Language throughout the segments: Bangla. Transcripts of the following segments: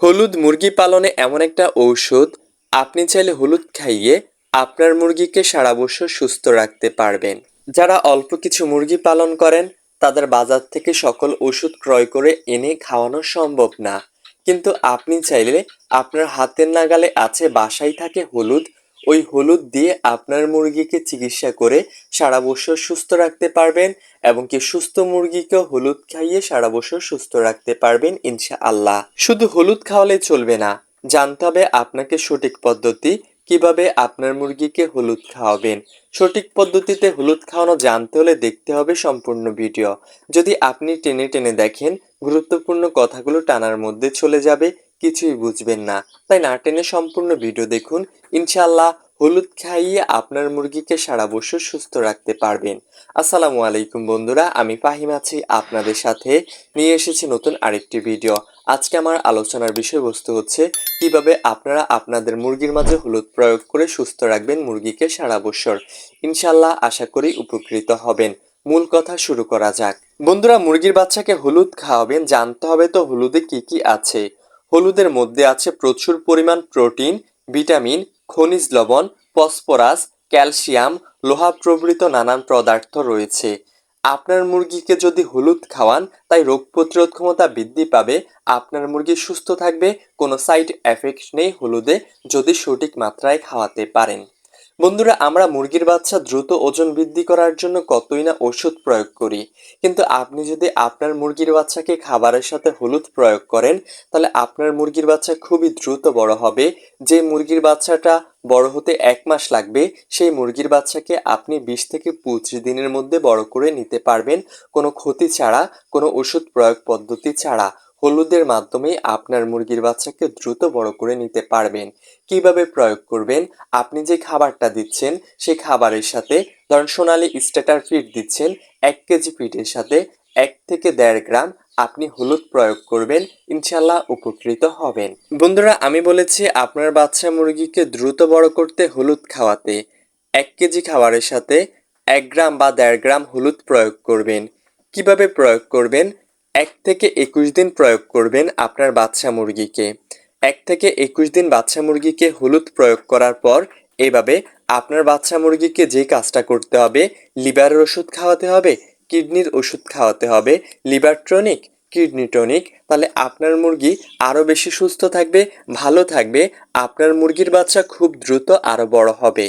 হলুদ মুরগি পালনে এমন একটা ঔষধ, আপনি চাইলে হলুদ খাইয়ে আপনার মুরগিকে সারা বছর সুস্থ রাখতে পারবেন। যারা অল্প কিছু মুরগি পালন করেন, তাদের বাজার থেকে সকল ওষুধ ক্রয় করে এনে খাওয়ানো সম্ভব না। কিন্তু আপনি চাইলে আপনার হাতের নাগালে আছে বাসায় থাকে হলুদ ওই হলুদ দিয়ে আপনার মুরগিকে চিকিৎসা করে সারা বছর সুস্থ রাখতে পারবেন এবং কি সুস্থ মুরগিকে হলুদ খাইয়ে সারা বছর সুস্থ রাখতে পারবেন ইনশাআল্লাহ। শুধু হলুদ খাওয়ালে চলবে না, জানতে হবে আপনাকে সঠিক পদ্ধতি, কীভাবে আপনার মুরগিকে হলুদ খাওয়াবেন। সঠিক পদ্ধতিতে হলুদ খাওয়ানো জানতে হলে দেখতে হবে সম্পূর্ণ ভিডিও। যদি আপনি টেনে টেনে দেখেন, গুরুত্বপূর্ণ কথাগুলো টানার মধ্যে চলে যাবে কিছুই বুঝবেন না। তাই না, টেনে সম্পূর্ণ ভিডিও দেখুন। ইনশাল্লাহ হলুদ খাইয়ে আপনার মুরগিকে সারা বছর সুস্থ রাখতে পারবেন। আসসালামু আলাইকুম বন্ধুরা, আমি ফাহিম আছি আপনাদের সাথে। নিয়ে এসেছি নতুন আরেকটি ভিডিও। আজকে আমার আলোচনার বিষয়বস্তু হচ্ছে, কীভাবে আপনারা আপনাদের মুরগির মাঝে হলুদ প্রয়োগ করে সুস্থ রাখবেন মুরগিকে সারা বছর। ইনশাল্লাহ আশা করি উপকৃত হবেন। মূল কথা শুরু করা যাক। বন্ধুরা, মুরগির বাচ্চাকে হলুদ খাওয়াবেন, জানতে হবে তো হলুদে কি কি আছে। হলুদের মধ্যে আছে প্রচুর পরিমাণ প্রোটিন, ভিটামিন, খনিজ লবণ, ফসফরাস, ক্যালসিয়াম, লোহা প্রভৃত নানান পদার্থ রয়েছে। আপনার মুরগিকে যদি হলুদ খাওয়ান, তাই রোগ প্রতিরোধ ক্ষমতা বৃদ্ধি পাবে। আপনার মুরগি সুস্থ থাকবে, কোনো সাইড এফেক্ট নেই হলুদে, যদি সঠিক মাত্রায় খাওয়াতে পারেন। বন্ধুরা, আমরা মুরগির বাচ্চা দ্রুত ওজন বৃদ্ধি করার জন্য কতই না ওষুধ প্রয়োগ করি। কিন্তু আপনি যদি আপনার মুরগির বাচ্চাকে খাবারের সাথে হলুদ প্রয়োগ করেন, তাহলে আপনার মুরগির বাচ্চা খুবই দ্রুত বড় হবে। যে মুরগির বাচ্চাটা বড় হতে এক মাস লাগবে, সেই মুরগির বাচ্চাকে আপনি বিশ থেকে পঁচিশ দিনের মধ্যে বড় করে নিতে পারবেন। কোনো ক্ষতি ছাড়া, কোনো ওষুধ প্রয়োগ পদ্ধতি ছাড়া। হলুদের মাধ্যমে আপনার মুরগির বাচ্চাকে দ্রুত বড় করে নিতে পারবেন। কীভাবে প্রয়োগ করবেন? আপনি যে খাবারটা দিচ্ছেন সেই খাবারের সাথে ধরুন সোনালি স্টেটার ফিড দিচ্ছেন, এক কেজি ফিটের সাথে এক থেকে দেড় গ্রাম আপনি হলুদ প্রয়োগ করবেন, ইনশাল্লাহ উপকৃত হবেন। বন্ধুরা, আমি বলেছি আপনার বাচ্চা মুরগিকে দ্রুত বড় করতে হলুদ খাওয়াতে। এক কেজি খাবারের সাথে এক গ্রাম বা দেড় গ্রাম হলুদ প্রয়োগ করবেন। কীভাবে প্রয়োগ করবেন? এক থেকে একুশ দিন প্রয়োগ করবেন আপনার বাচ্চা মুরগিকে। এক থেকে একুশ দিন বাচ্চা মুরগিকে হলুদ প্রয়োগ করার পর এভাবে আপনার বাচ্চা মুরগিকে যে কাজটা করতে হবে, লিভারের ওষুধ খাওয়াতে হবে, কিডনির ওষুধ খাওয়াতে হবে, লিভার টনিক, কিডনি টনিক, তাহলে আপনার মুরগি আরও বেশি সুস্থ থাকবে, ভালো থাকবে, আপনার মুরগির বাচ্চা খুব দ্রুত আরও বড় হবে।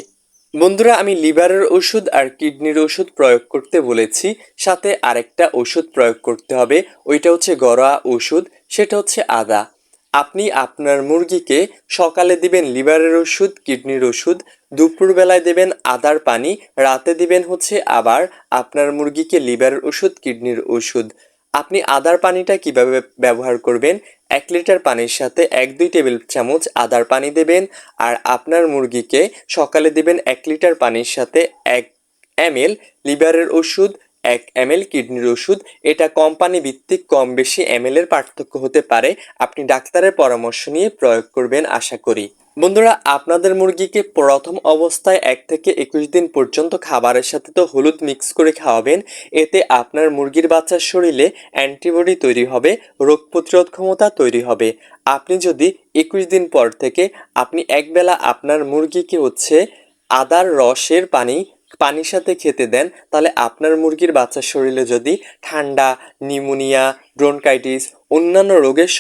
বন্ধুরা, আমি লিভারের ওষুধ আর কিডনির ওষুধ প্রয়োগ করতে বলেছি। সাথে আরেকটা ওষুধ প্রয়োগ করতে হবে। ওইটা হচ্ছে গড়া ওষুধ, সেটা হচ্ছে আদা। আপনি আপনার মুরগিকে সকালে দিবেন লিভারের ওষুধ, কিডনির ওষুধ, দুপুরবেলায় দেবেন আদার পানি, রাতে দিবেন হচ্ছে আবার আপনার মুরগিকে লিভারের ওষুধ, কিডনির ওষুধ। আপনি আদার পানিটা কীভাবে ব্যবহার করবেন? এক লিটার পানির সাথে এক দুই টেবিল চামচ আদার পানি দেবেন আর আপনার মুরগিকে সকালে দেবেন এক লিটার পানির সাথে এক এম লিভারের ওষুধ, এক এম কিডনির ওষুধ। এটা কোম্পানি ভিত্তিক কম বেশি এম এর পার্থক্য হতে পারে। আপনি ডাক্তারের পরামর্শ নিয়ে প্রয়োগ করবেন, আশা করি। বন্ধুরা, আপনাদের মুরগিকে প্রথম অবস্থায় এক থেকে একুশ দিন পর্যন্ত খাবারের সাথে তো হলুদ মিক্স করে খাওয়াবেন। এতে আপনার মুরগির বাচ্চার শরীরে অ্যান্টিবডি তৈরি হবে, রোগ প্রতিরোধ ক্ষমতা তৈরি হবে। আপনি যদি একুশ দিন পর থেকে আপনি একবেলা আপনার মুরগিকে হচ্ছে আদার রসের পানি, পানির সাথে খেতে দেন, তাহলে আপনার মুরগির বাচ্চার শরীরে যদি ঠান্ডা, নিউমোনিয়া, ব্রোনকাইটিস, অন্যান্য রোগের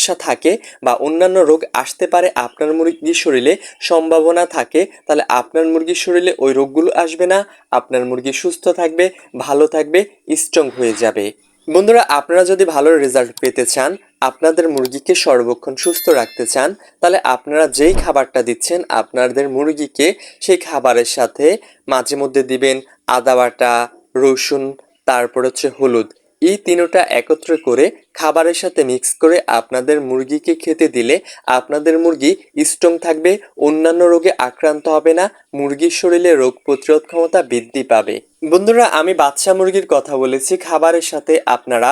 সমস্যা থাকে বা অন্যান্য রোগ আসতে পারে আপনার মুরগির শরীরে সম্ভাবনা থাকে, তাহলে আপনার মুরগির শরীরে ওই রোগগুলো আসবে না, আপনার মুরগি সুস্থ থাকবে, ভালো থাকবে স্ট্রং হয়ে যাবে। বন্ধুরা, আপনারা যদি ভালো রেজাল্ট পেতে চান, আপনাদের মুরগিকে সর্বক্ষণ সুস্থ রাখতে চান, তাহলে আপনারা যেই খাবারটা দিচ্ছেন, আপনাদের মুরগিকে সেই খাবারের সাথে মাঝে মধ্যে দিবেন আদা বাটা, রসুন, তারপর হচ্ছে হলুদ। এই তিনোটা একত্র করে খাবারের সাথে মিক্স করে আপনাদের মুরগিকে খেতে দিলে আপনাদের মুরগি স্ট্রং থাকবে, অন্যান্য রোগে আক্রান্ত হবে না, মুরগির শরীরে রোগ প্রতিরোধ ক্ষমতা বৃদ্ধি পাবে। বন্ধুরা, আমি বাচ্চা মুরগির কথা বলেছি, খাবারের সাথে আপনারা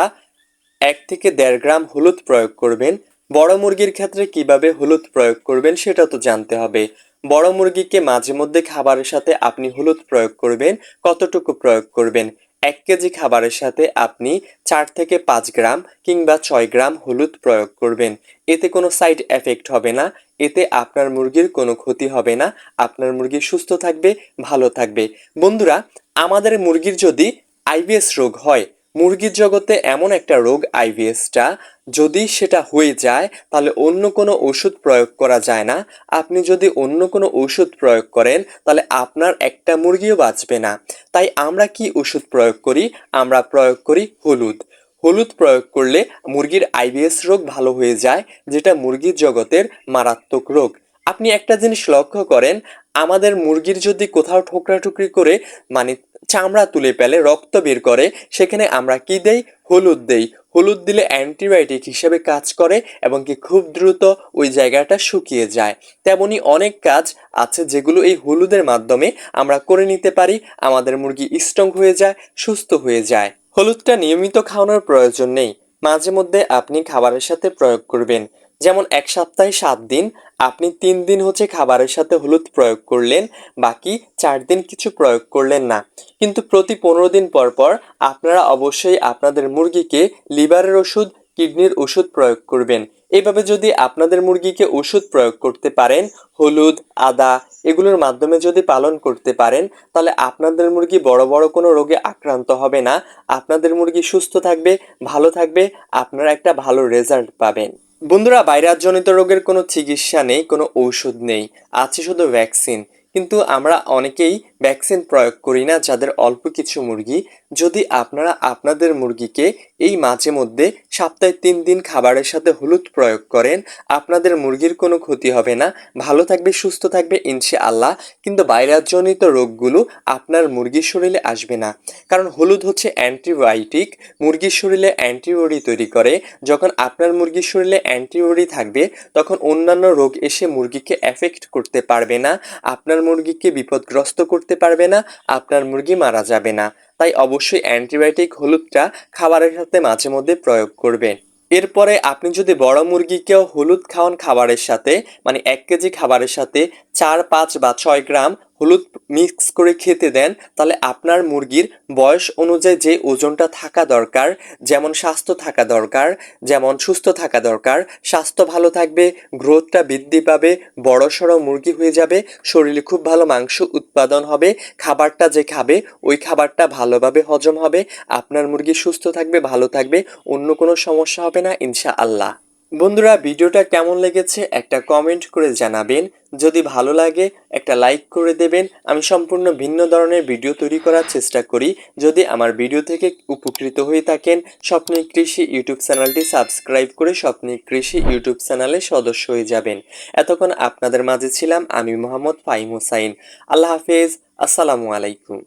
এক থেকে দেড় গ্রাম হলুদ প্রয়োগ করবেন। বড় মুরগির ক্ষেত্রে কীভাবে হলুদ প্রয়োগ করবেন সেটা তো জানতে হবে। বড় মুরগিকে মাঝে মধ্যে খাবারের সাথে আপনি হলুদ প্রয়োগ করবেন, কতটুকু প্রয়োগ করবেন? এক কেজি খাবারের সাথে আপনি চার থেকে পাঁচ গ্রাম কিংবা ছয় গ্রাম হলুদ প্রয়োগ করবেন। এতে কোনো সাইড এফেক্ট হবে না। এতে আপনার মুরগির কোনো ক্ষতি হবে না। আপনার মুরগি সুস্থ থাকবে, ভালো থাকবে। বন্ধুরা, আমাদের মুরগির যদি আইবিএস রোগ হয়, মুরগির জগতে এমন একটা রোগ আইবিএসটা যদি সেটা হয়ে যায়, তাহলে অন্য কোনো ওষুধ প্রয়োগ করা যায় না। আপনি যদি অন্য কোনো ওষুধ প্রয়োগ করেন, তাহলে আপনার একটা মুরগিও বাঁচবে না। তাই আমরা কি ওষুধ প্রয়োগ করি? আমরা প্রয়োগ করি হলুদ। হলুদ প্রয়োগ করলে মুরগির আইবিএস রোগ ভালো হয়ে যায়, যেটা মুরগির জগতের মারাত্মক রোগ। আপনি একটা জিনিস লক্ষ্য করেন, আমাদের মুরগির যদি কোথাও ঠোকরাঠুকরি করে মানে চামড়া তুলে পেলে রক্ত বের করে, সেখানে আমরা কি দেই? হলুদ দেই। হলুদ দিলে অ্যান্টিবায়োটিক হিসেবে কাজ করে এবং কি খুব দ্রুত ওই জায়গাটা শুকিয়ে যায়। তেমনি অনেক কাজ আছে যেগুলো এই হলুদের মাধ্যমে আমরা করে নিতে পারি, আমাদের মুরগি স্ট্রং হয়ে যায়, সুস্থ হয়ে যায়। হলুদটা নিয়মিত খাওয়ানোর প্রয়োজন নেই। মাঝে মধ্যে আপনি খাবারের সাথে প্রয়োগ করবেন। যেমন এক সপ্তাহে সাত দিন, আপনি তিন দিন হচ্ছে খাবারের সাথে হলুদ প্রয়োগ করলেন, বাকি চার দিন কিছু প্রয়োগ করলেন না। কিন্তু প্রতি পনেরো দিন পর পর আপনারা অবশ্যই আপনাদের মুরগিকে লিভারের ওষুধ, কিডনির ওষুধ প্রয়োগ করবেন। এভাবে যদি আপনাদের মুরগিকে ওষুধ প্রয়োগ করতে পারেন, হলুদ, আদা এগুলোর মাধ্যমে যদি পালন করতে পারেন, তাহলে আপনাদের মুরগি বড় বড় কোনো রোগে আক্রান্ত হবে না। আপনাদের মুরগি সুস্থ থাকবে, ভালো থাকবে, আপনারা একটা ভালো রেজাল্ট পাবেন। বন্ধুরা, ভাইরাসজনিত রোগের কোনো চিকিৎসা নেই, কোনো ঔষধ নেই, আছে শুধু ভ্যাকসিন কিন্তু আমরা অনেকেই ভ্যাকসিন প্রয়োগ করি না, যাদের অল্প কিছু মুরগি। যদি আপনারা আপনাদের মুরগিকে এই মাঝে মধ্যে সপ্তাহে তিন দিন খাবারের সাথে হলুদ প্রয়োগ করেন। আপনাদের মুরগির কোনো ক্ষতি হবে না। ভালো থাকবে, সুস্থ থাকবে ইনশে আল্লাহ কিন্তু ভাইরাসজনিত রোগগুলো আপনার মুরগির শরীরে আসবে না। কারণ হলুদ হচ্ছে অ্যান্টিবায়োটিক। মুরগির শরীরে অ্যান্টিবডি তৈরি করে। যখন আপনার মুরগির শরীরে অ্যান্টিবডি থাকবে, তখন অন্যান্য রোগ এসে মুরগিকে এফেক্ট করতে পারবে না। আপনার মুরগিকে বিপদগ্রস্ত করতে পারবে না। আপনার মুরগি মারা যাবে না। তাই অবশ্যই অ্যান্টিবায়োটিক হলুদটা খাবারের সাথে মাঝে মধ্যে প্রয়োগ করবেন। এরপরে আপনি যদি বড় মুরগিকেও হলুদ খাওয়ান খাবারের সাথে মানে এক কেজি খাবারের সাথে চার, পাঁচ বা ছয় গ্রাম হলুদ মিক্স করে খেতে দেন, তাহলে আপনার মুরগির বয়স অনুযায়ী যে ওজনটা থাকা দরকার, যেমন স্বাস্থ্য থাকা দরকার, যেমন সুস্থ থাকা দরকার, স্বাস্থ্য ভালো থাকবে, গ্রোথটা বৃদ্ধি পাবে, বড় সড়ো মুরগি হয়ে যাবে, শরীরে খুব ভালো মাংস উৎপাদন হবে, খাবারটা যে খাবে, ওই খাবারটা ভালোভাবে হজম হবে, আপনার মুরগি সুস্থ থাকবে, ভালো থাকবে, অন্য কোনো সমস্যা হবে না ইনশা আল্লাহ বন্ধুরা, ভিডিওটা কেমন লেগেছে একটা কমেন্ট করে জানাবেন। যদি ভালো লাগে, একটা লাইক করে দেবেন। আমি সম্পূর্ণ ভিন্ন ধরনের ভিডিও তৈরি করার চেষ্টা করি। যদি আমার ভিডিও থেকে উপকৃত হয়ে থাকেন স্বপ্নিক কৃষি ইউটিউব চ্যানেলটি সাবস্ক্রাইব করে স্বপ্নিক কৃষি ইউটিউব চ্যানেলে সদস্য হয়ে যাবেন। এতক্ষণ আপনাদের মাঝে ছিলাম আমি মোহাম্মদ ফাইম হোসাইন। আল্লাহ হাফেজ, আসসালামু আলাইকুম।